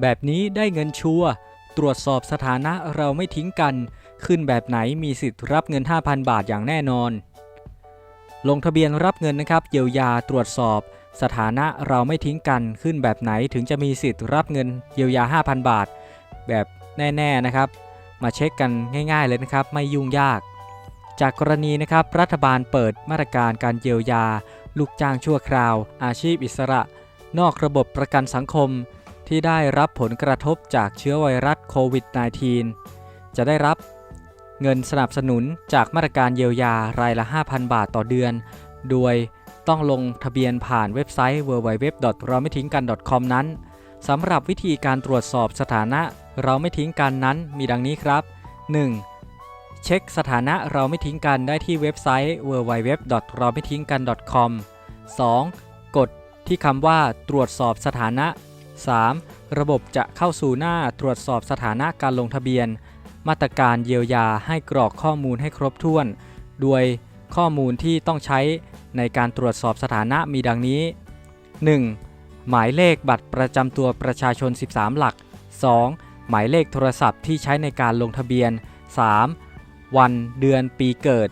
แบบนี้ได้เงินชัวร์ตรวจสอบสถานะเราไม่ทิ้งกัน ขึ้นแบบไหนมีสิทธิ์รับเงิน 5,000 บาทอย่างแน่นอน ลงทะเบียนรับเงินนะครับเยียวยาตรวจสอบ สถานะเราไม่ทิ้งกันขึ้นแบบไหนถึงจะมีสิทธิ์รับเงินเยียวยา 5,000 บาท แบบแน่ ๆนะครับ มาเช็คกันง่าย ๆเลยนะครับ ไม่ยุ่งยาก จากกรณีนะครับรัฐบาลเปิดมาตรการการเยียวยา ลูกจ้างชั่วคราว อาชีพอิสระ นอกระบบประกันสังคม ที่ได้รับผลกระทบจากเชื้อไวรัสโควิด -19 จะได้รับเงินสนับสนุนจากมาตรการเยียวยารายละ 5,000 บาทต่อเดือน โดยต้องลงทะเบียนผ่านเว็บไซต์ www. เราไม่ทิ้งกัน .com นั้นสำหรับวิธีการตรวจสอบสถานะเราไม่ทิ้งกันนั้นมีดังนี้ครับ 1. เช็คสถานะเราไม่ทิ้งกันได้ที่เว็บไซต์ www. เราไม่ทิ้งกัน .com 2. กดที่คำว่าตรวจสอบสถานะ 3. ระบบจะเข้าสู่หน้าตรวจสอบสถานะการลงทะเบียน มาตรการเยียวยาให้กรอกข้อมูลให้ครบถ้วน โดยข้อมูลที่ต้องใช้ในการตรวจสอบสถานะมีดังนี้ 1. หมายเลขบัตรประจำตัวประชาชน 13 หลัก 2. หมายเลขโทรศัพท์ที่ใช้ในการลงทะเบียน 3. วันเดือนปีเกิด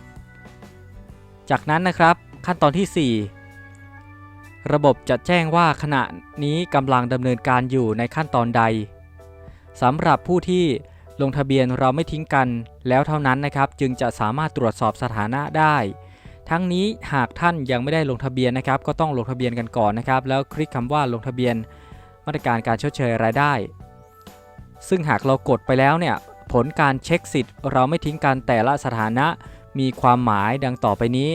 จากนั้นนะครับขั้นตอนที่ 4 ระบบจะแจ้งว่าขณะนี้กำลังดำเนินการอยู่ในขั้นตอนใดสำหรับผู้ที่ลงทะเบียนเราไม่ทิ้งกัน แล้วเท่านั้นนะครับ จึงจะสามารถตรวจสอบสถานะได้ ทั้งนี้หากท่านยังไม่ได้ลงทะเบียนนะครับ ก็ต้องลงทะเบียนกันก่อนนะครับ แล้วคลิกคำว่าลงทะเบียนมาตรการการชดเชยรายได้ ซึ่งหากเรากดไปแล้วเนี่ยผลการเช็คสิทธิ์ เราไม่ทิ้งกันแต่ละสถานะ มีความหมายดังต่อไปนี้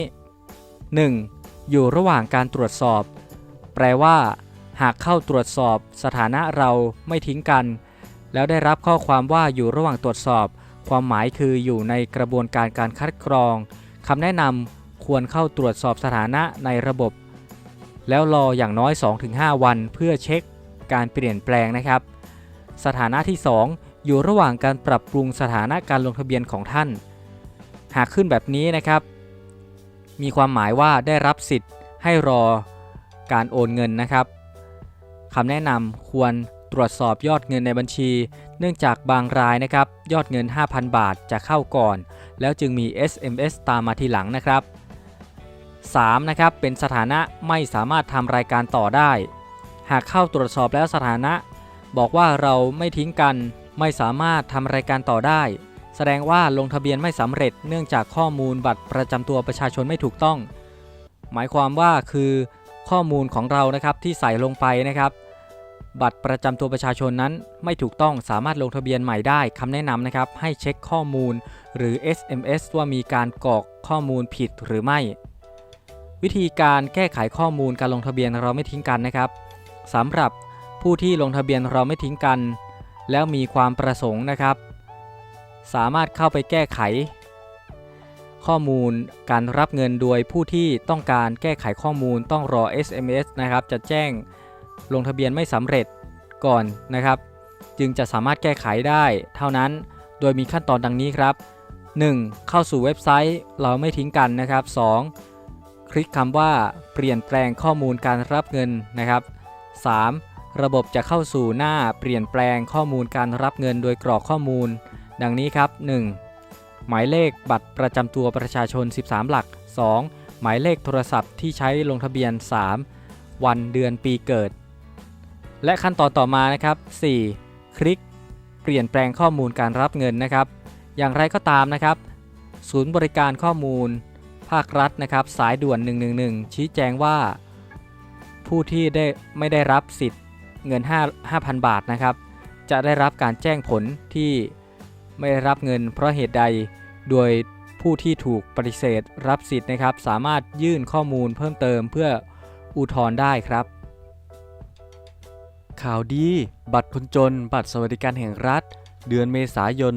1. อยู่ระหว่างการตรวจสอบ แปลว่า หากเข้าตรวจสอบสถานะเราไม่ทิ้งกัน แล้วได้รับข้อความว่าอยู่ระหว่างตรวจสอบ ความหมายคืออยู่ในกระบวนการการคัดกรองคำแนะนำควรเข้าตรวจสอบสถานะในระบบ แล้วรออย่างน้อย 2-5 วัน เพื่อเช็คการเปลี่ยนแปลงนะครับ สถานะที่ 2 อยู่ระหว่างการปรับปรุงสถานะการลงทะเบียนของท่าน หากขึ้นแบบนี้นะครับ มีความหมายว่าได้รับสิทธิ์ให้รอ การโอนเงินนะครับคำแนะนำควรตรวจสอบยอดเงินในบัญชี เนื่องจากบางรายนะครับยอดเงิน 5,000 บาทจะเข้าก่อน แล้วจึงมี SMS ตามมาทีหลังนะครับ 3. นะครับเป็นสถานะไม่สามารถทำรายการต่อได้ หากเข้าตรวจสอบแล้วสถานะ บอกว่าเราไม่ทิ้งกัน ไม่สามารถทำรายการต่อได้ แสดงว่าลงทะเบียนไม่สำเร็จ เนื่องจากข้อมูลบัตรประจำตัวประชาชนไม่ถูกต้อง หมายความว่าคือ ข้อมูลของเรานะครับที่ใส่ลงไปนะครับ บัตรประจำตัวประชาชนนั้นไม่ถูกต้องสามารถลงทะเบียนใหม่ได้คำแนะนำนะครับ ให้เช็คข้อมูลหรือ SMS ว่ามีการกรอกข้อมูลผิดหรือไม่ วิธีการแก้ไขข้อมูลการลงทะเบียนเราไม่ทิ้งกันนะครับสำหรับผู้ที่ลงทะเบียนเราไม่ทิ้งกัน แล้วมีความประสงค์นะครับ สามารถเข้าไปแก้ไข ข้อมูล การรับเงินโดยผู้ที่ต้องการแก้ไขข้อมูลต้องรอ SMS นะครับ จะแจ้งลงทะเบียนไม่สำเร็จก่อนนะครับ จึงจะสามารถแก้ไขได้เท่านั้นโดยมีขั้นตอนดังนี้ครับ 1. เข้าสู่เว็บไซต์เราไม่ทิ้งกันนะครับ 2. คลิกคำว่าเปลี่ยนแปลงข้อมูลการรับเงินนะครับ 3. ระบบจะเข้าสู่หน้าเปลี่ยนแปลงข้อมูลการรับเงินโดยกรอกข้อมูล ดังนี้ครับ 1. หมายเลขบัตรประจำตัวประชาชน 13 หลัก 2. หมายเลขโทรศัพท์ที่ใช้ลงทะเบียน 3. วันเดือนปีเกิด และขั้นตอนต่อมานะครับ 4. คลิก เปลี่ยนแปลงข้อมูลการรับเงินนะครับ อย่างไรก็ตามนะครับ ศูนย์บริการข้อมูล ภาครัฐนะครับ สายด่วน 111 ชี้แจงว่า ผู้ที่ได้ไม่ได้รับสิทธิ์เงิน 5 5,000 บาทนะครับ จะได้รับการแจ้งผลที่ไม่ได้รับเงินเพราะเหตุใด โดยผู้ที่ถูกปฏิเสธรับสิทธิ์นะครับ สามารถยื่นข้อมูลเพิ่มเติมเพื่ออุทธรณ์ได้ครับ ข่าวดี บัตรคนจน บัตรสวัสดิการแห่งรัฐ เดือนเมษายน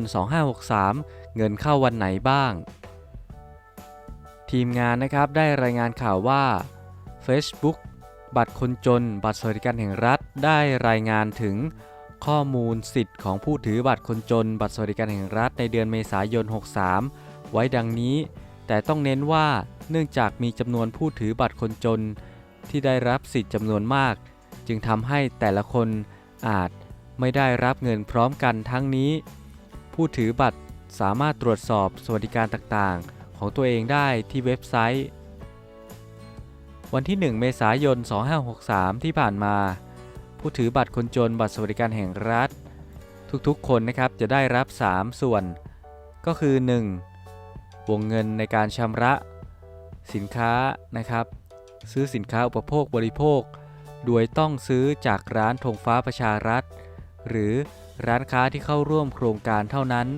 2563 เงินเข้าวันไหนบ้าง ทีมงานนะครับได้รายงานข่าวว่า Facebook บัตรคนจน บัตรสวัสดิการแห่งรัฐ ได้รายงานถึง ข้อมูลสิทธิ์ของผู้ถือบัตรคนจน บัตรสวัสดิการแห่งรัฐในเดือนเมษายน 63 ไว้ดังนี้ แต่ต้องเน้นว่าเนื่องจากมีจำนวนผู้ถือบัตรคนจน ที่ได้รับสิทธิ์จำนวนมาก จึงทำให้แต่ละคนอาจไม่ได้รับเงินพร้อมกันทั้งนี้ ผู้ถือบัตรสามารถตรวจสอบสวัสดิการต่างๆ ของตัวเองได้ที่เว็บไซต์ วันที่ 1 เมษายน 2563 ที่ผ่านมา ผู้ถือบัตรคนจนบัตรสวัสดิการแห่งรัฐ ทุกๆ คนนะครับจะได้รับ 3 ส่วน ก็คือ 1. วงเงินในการชำระ สินค้านะครับ ซื้อสินค้าอุปโภคบริโภค โดยต้องซื้อจากร้านธงฟ้าประชารัฐ หรือร้านค้าที่เข้าร่วมโครงการเท่านั้น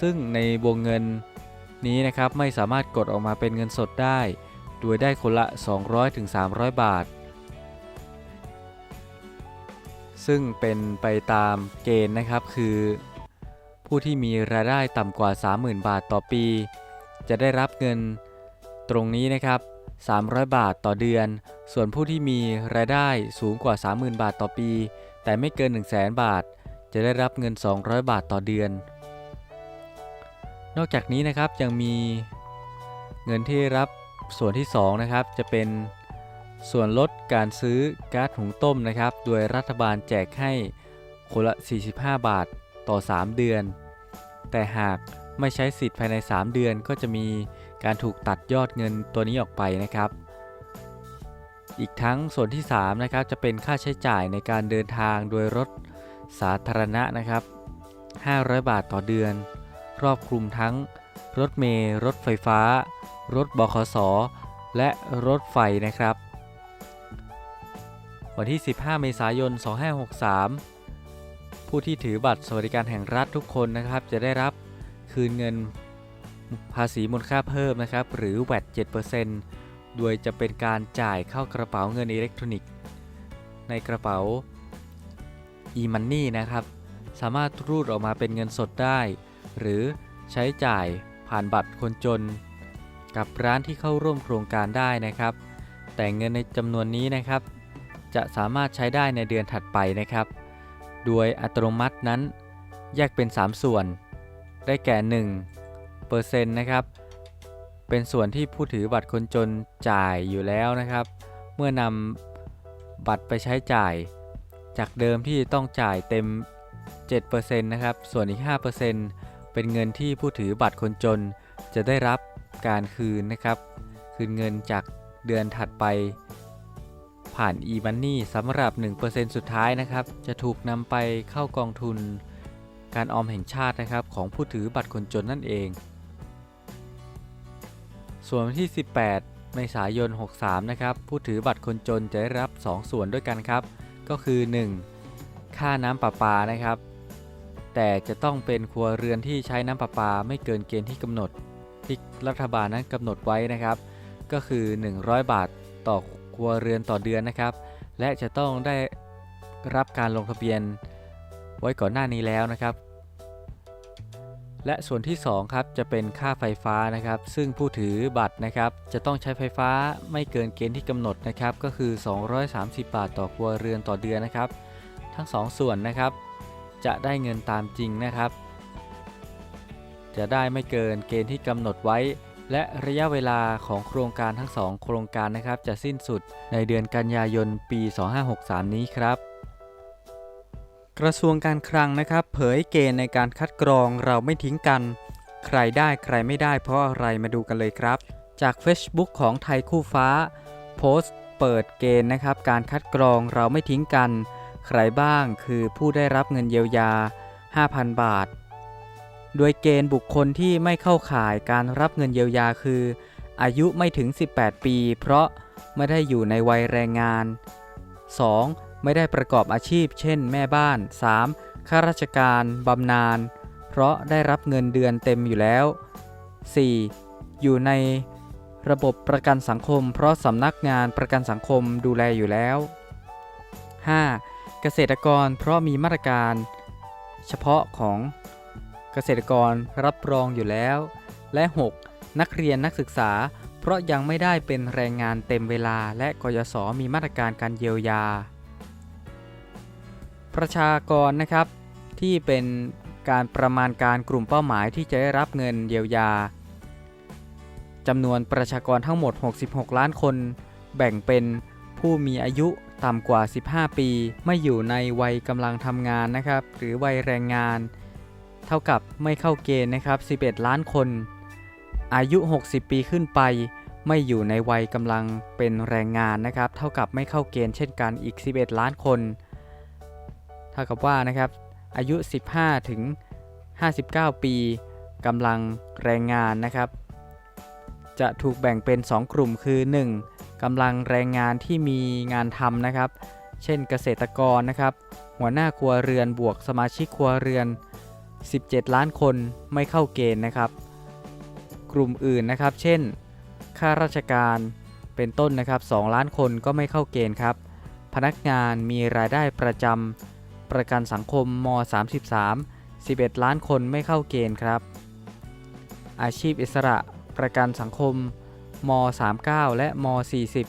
ซึ่งในวงเงินนี้นะครับไม่สามารถกดออกมาเป็นเงินสดได้ โดยได้คนละ 200-300 บาท ซึ่งเป็นไปตามเกณฑ์นะครับคือ ผู้ที่มีรายได้ต่ำกว่า 30,000 บาทต่อปี จะได้รับเงินตรงนี้นะครับ 300 บาทต่อเดือน ส่วนผู้ที่มีรายได้สูงกว่า 30,000 บาทต่อปี แต่ไม่เกิน 1 0 0 0 0แบาท จะได้รับเงิน 200 บาทต่อเดือน นอกจากนี้นะครับยังมีเงินที่รับส่วนที่2นะครับจะเป็น ส่วนลดการซื้อก๊าซหุงต้มนะครับ โดยรัฐบาลแจกให้คนละ 45 บาทต่อ 3 เดือน แต่หากไม่ใช้สิทธิ์ภายใน 3 เดือนก็จะมีการถูกตัดยอดเงินตัวนี้ออกไปนะครับ อีกทั้งส่วนที่3นะครับจะเป็นค่าใช้จ่ายในการเดินทางโดยรถสาธารณะนะครับ 500 บาทต่อเดือน ครอบคลุมทั้งรถเมล์รถไฟฟ้า รถบขส และรถไฟนะครับ วันที่ 15 เมษายน 2563 ผู้ที่ถือบัตรสวัสดิการแห่งรัฐทุกคนนะครับ จะได้รับคืนเงินภาษีมูลค่าเพิ่มนะครับ หรือ VAT 7%โดยจะเป็นการจ่ายเข้ากระเป๋าเงินอิเล็กทรอนิกส์ ในกระเป๋า e-money นะครับ สามารถรูดออกมาเป็นเงินสดได้ หรือใช้จ่ายผ่านบัตรคนจน กับร้านที่เข้าร่วมโครงการได้นะครับ แต่เงินในจำนวนนี้นะครับ จะสามารถใช้ได้ในเดือนถัดไปนะครับ โดยอัตโนมัตินั้นแยกเป็น 3 ส่วน ได้แก่1เปอร์เซ็นต์นะครับ เป็นส่วนที่ผู้ถือบัตรคนจนจ่ายอยู่แล้วนะครับ เมื่อนำบัตรไปใช้จ่าย จากเดิมที่ต้องจ่ายเต็ม 7%นะครับ ส่วนอีก 5%เป็นเงินที่ผู้ถือบัตรคนจนจะได้รับการคืนนะครับ คืนเงินจากเดือนถัดไป ผ่าน e-money สำหรับ 1%สุดท้ายนะครับ จะถูกนำไปเข้ากองทุน การออมแห่งชาตินะครับ ของผู้ถือบัตรคนจนนั่นเอง ส่วนที่ 18 เมษายน 63 นะครับ ผู้ถือบัตรคนจนจะได้รับ 2 ส่วนด้วยกันครับ ก็คือ 1. ค่าน้ำประปานะครับ แต่จะต้องเป็นครัวเรือนที่ใช้น้ำประปาไม่เกินเกณฑ์ที่กำหนดที่รัฐบาลนั้นกำหนดไว้นะครับ ก็คือ 100 บาทต่อ รัวเรือนต่อเดือนนะครับ และจะต้องได้รับการลงทะเบียนไว้ก่อนหน้านี้แล้วนะครับ และส่วนที่2ครับจะเป็นค่าไฟฟ้านะครับ ซึ่งผู้ถือบัตรนะครับ จะต้องใช้ไฟฟ้าไม่เกินเกณฑ์ที่กำหนดนะครับ ก็คือ 230 บาทต่อครัวเรือนต่อเดือนนะครับ ทั้ง2ส่วนนะครับ จะได้เงินตามจริงนะครับ จะได้ไม่เกินเกณฑ์ที่กำหนดไว้ และระยะเวลาของโครงการทั้ง 2 โครงการนะครับ จะสิ้นสุดในเดือนกันยายนปี 2563 นี้ครับ กระทรวงการคลังนะครับ เผยเกณฑ์ในการคัดกรองเราไม่ทิ้งกัน ใครได้ใครไม่ได้เพราะอะไรมาดูกันเลยครับ จาก Facebook ของไทยคู่ฟ้า โพสต์ เปิดเกณฑ์นะครับ การคัดกรองเราไม่ทิ้งกัน ใครบ้างคือผู้ได้รับเงินเยียวยา 5,000 บาท โดยเกณฑ์บุคคลที่ไม่เข้าข่ายการรับเงินเยียวยาคือ อายุไม่ถึง 18 ปี เพราะไม่ได้อยู่ในวัยแรงงาน 2. ไม่ได้ประกอบอาชีพ เช่น แม่บ้าน 3. ข้าราชการบำนาญ เพราะได้รับเงินเดือนเต็มอยู่แล้ว 4. อยู่ในระบบประกันสังคม เพราะสำนักงานประกันสังคมดูแลอยู่แล้ว 5. เกษตรกรเพราะมีมาตรการ เฉพาะของ เกษตรกรรับรองอยู่แล้ว และ 6. นักเรียนนักศึกษา เพราะยังไม่ได้เป็นแรงงานเต็มเวลา และกยศมีมาตรการการเยียวยา ประชากรนะครับ ที่เป็นการประมาณการกลุ่มเป้าหมายที่จะได้รับเงินเยียวยาจำนวนประชากรทั้งหมด 66 ล้านคน แบ่งเป็นผู้มีอายุต่ำกว่า 15 ปี ไม่อยู่ในวัยกำลังทำงานนะครับ หรือวัยแรงงาน เท่ากับไม่เข้าเกณฑ์นะครับ 11 ล้านคน อายุ 60 ปีขึ้นไป ไม่อยู่ในวัยกำลังเป็นแรงงานนะครับ เท่ากับไม่เข้าเกณฑ์เช่นกันอีก 11 ล้านคน เท่ากับว่านะครับ อายุ 15 ถึง 59 ปีกำลังแรงงานนะครับ จะถูกแบ่งเป็น 2 กลุ่มคือ 1. กำลังแรงงานที่มีงานทำนะครับ เช่นเกษตรกรนะครับ หัวหน้าครัวเรือนบวกสมาชิกครัวเรือน 17 ล้านคนไม่เข้าเกณฑ์นะครับ กลุ่มอื่นนะครับ เช่น ข้าราชการเป็นต้นนะครับ 2 ล้านคนก็ไม่เข้าเกณฑ์ครับ พนักงานมีรายได้ประจำประกันสังคมม 33 11 ล้านคนไม่เข้าเกณฑ์ครับ อาชีพอิสระประกันสังคมม 39 และม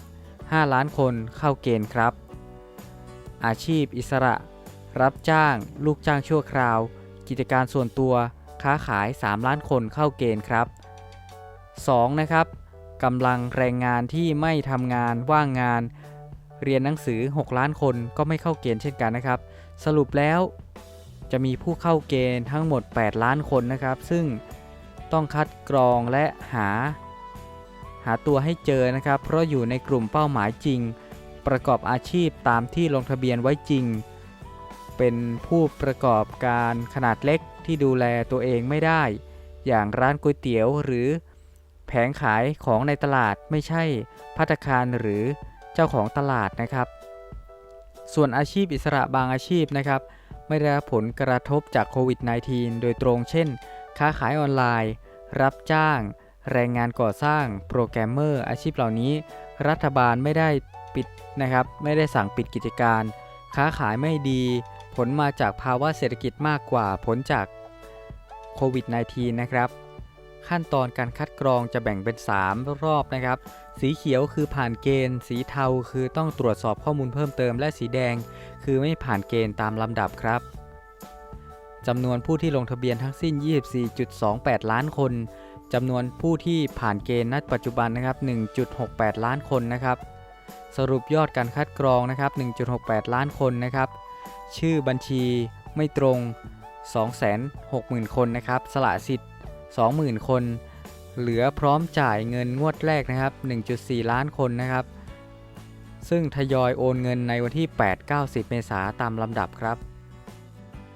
40 5 ล้านคนเข้าเกณฑ์ครับ อาชีพอิสระ รับจ้าง ลูกจ้างชั่วคราว กิจการส่วนตัวค้าขาย 3 ล้านคนเข้าเกณฑ์ครับ 2. นะครับกำลังแรงงานที่ไม่ทำงานว่างงาน เรียนหนังสือ 6 ล้านคนก็ไม่เข้าเกณฑ์เช่นกันนะครับ สรุปแล้วจะมีผู้เข้าเกณฑ์ทั้งหมด 8 ล้านคนนะครับ ซึ่งต้องคัดกรองและหา หาตัวให้เจอนะครับ เพราะอยู่ในกลุ่มเป้าหมายจริง ประกอบอาชีพตามที่ลงทะเบียนไว้จริง เป็นผู้ประกอบการขนาดเล็กที่ดูแลตัวเองไม่ได้ อย่างร้านก๋วยเตี๋ยวหรือ แผงขายของในตลาดไม่ใช่พัตตาคารหรือเจ้าของตลาดนะครับ ส่วนอาชีพอิสระบางอาชีพนะครับ ไม่ได้รับผลกระทบจากโควิด -19 โดยตรงเช่น ค้าขายออนไลน์ รับจ้าง แรงงานก่อสร้าง โปรแกรมเมอร์ อาชีพเหล่านี้ รัฐบาลไม่ได้ปิดนะครับ ไม่ได้สั่งปิดกิจการ ค้าขายไม่ดี ผลมาจากภาวะเศรษฐกิจมากกว่าผลจากโควิด -19 นะครับ ขั้นตอนการคัดกรองจะแบ่งเป็น 3 รอบนะครับ สีเขียวคือผ่านเกณฑ์ สีเทาคือต้องตรวจสอบข้อมูลเพิ่มเติม และสีแดง คือไม่ผ่านเกณฑ์ตามลำดับครับจำนวนผู้ที่ลงทะเบียนทั้งสิ้น 24.28 ล้านคนจำนวนผู้ที่ผ่านเกณฑ์ณปัจจุบันนะครับ 1.68 ล้านคนนะครับ สรุปยอดการคัดกรองนะครับ 1.68 ล้านคนนะครับ ชื่อบัญชีไม่ตรง 260,000 คนนะครับ สละสิทธิ์ 20,000 คน เหลือพร้อมจ่ายเงินงวดแรกนะครับ 1.4 ล้านคนนะครับ ซึ่งทยอยโอนเงินในวันที่ 8-90 เมษาตามลำดับครับ